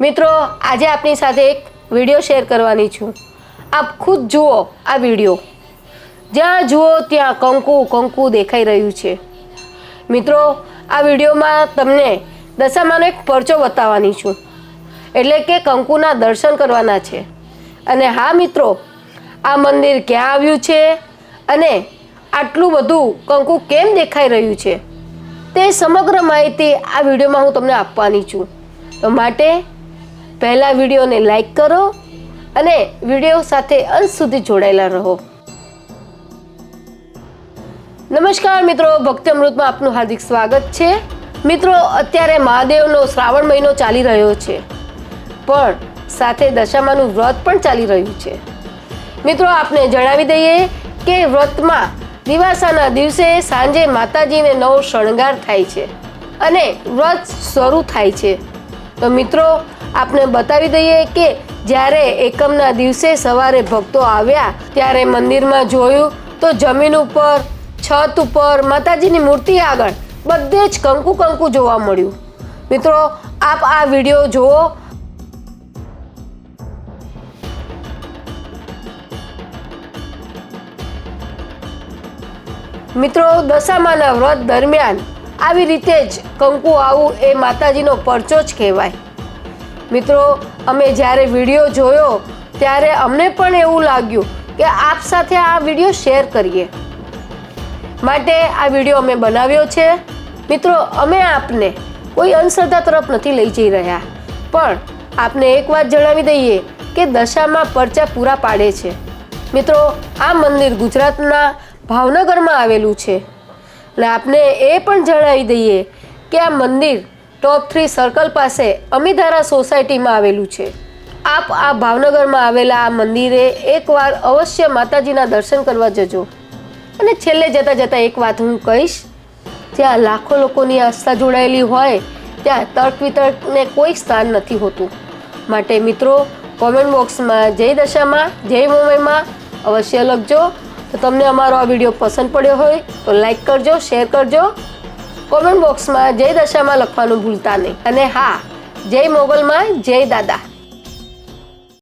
મિત્રો, આજે આપની સાથે એક વીડિયો શેર કરવાની છું. આપ ખુદ જુઓ આ વીડિયો જ્યાં જુઓ ત્યાં કંકુ કંકુ દેખાઈ રહ્યું છે. મિત્રો, આ વિડીયોમાં તમને દશામાનો એક પરચો બતાવવાની છું. એટલે કે કંકુના દર્શન કરવાના છે. અને હા, મિત્રો, આ મંદિર ક્યાં આવ્યું છે? અને આટલું બધું કંકુ કેમ દેખાઈ રહ્યું છે? તે સમગ્ર માહિતી આ વિડીયોમાં હું તમને આપવાની છું. તો માટે પહેલાં વિડીયોને લાઈક કરો અને વીડિયો સાથે અંત સુધી જોડાયેલા રહો. નમસ્કાર મિત્રો, ભક્તિ અમૃતમાં આપનું હાર્દિક સ્વાગત છે. મિત્રો, અત્યારે મહાદેવનો શ્રાવણ મહિનો ચાલી રહ્યો છે, પણ સાથે દશામાનું વ્રત પણ ચાલી રહ્યું છે. મિત્રો, આપને જણાવી દઈએ કે વ્રતમાં દિવાસાના દિવસે સાંજે માતાજીને નવો શણગાર થાય છે અને વ્રત શરૂ થાય છે. તો મિત્રો આપને બતાવી દઈએ કે જ્યારે એકમના દિવસે સવારે ભક્તો આવ્યા ત્યારે મંદિરમાં જોયું તો જમીન ઉપર, છત ઉપર, માતાજીની મૂર્તિ આગળ બધે જ કંકુ કંકુ જોવા મળ્યું. મિત્રો, આપ આ વીડિયો જુઓ. મિત્રો, દશામાના વ્રત દરમિયાન આવી રીતે જ કંકુ આવું એ માતાજીનો પરચો જ કહેવાય. મિત્રો, અમે જ્યારે વીડિયો જોયો, ત્યારે અમને પણ એવું લાગ્યું કે આપ સાથે આ વીડિયો શેર કરીએ. માટે આ વીડિયો અમે બનાવ્યો છે. મિત્રો, અમે આપને કોઈ અંધશ્રદ્ધા તરફ નથી લઈ જઈ રહ્યા. પણ આપને એક વાત જણાવી દઈએ કે દશામાં પરચા પૂરા પાડે છે. મિત્રો, આ મંદિર ગુજરાતના ભાવનગરમાં આવેલું છે. અને આપને એ પણ જણાવી દઈએ કે આ મંદિર ટોપ થ્રી સર્કલ પાસે અમીધારા સોસાયટીમાં આવેલું છે. આપ આ ભાવનગરમાં આવેલા આ મંદિરે એકવાર અવશ્ય માતાજીના દર્શન કરવા જજો. અને છેલ્લે જતાં જતાં એક વાત હું કહીશ. જ્યાં લાખો લોકોની આસ્થા જોડાયેલી હોય, ત્યાં તર્ક વિતર્કને કોઈ સ્થાન નથી હોતું. માટે મિત્રો કોમેન્ટ બોક્સમાં જય દશામાં, જય મુંબઈમાં અવશ્ય લખજો. તો તમને અમારો આ વીડિયો પસંદ પડ્યો હોય, તો લાઈક કરજો શેર કરજો. કોમેન્ટ બોક્સમાં જય દશામાં લખવાનું ભૂલતા નહીં. અને હા જય મોગલમાં જય દાદા.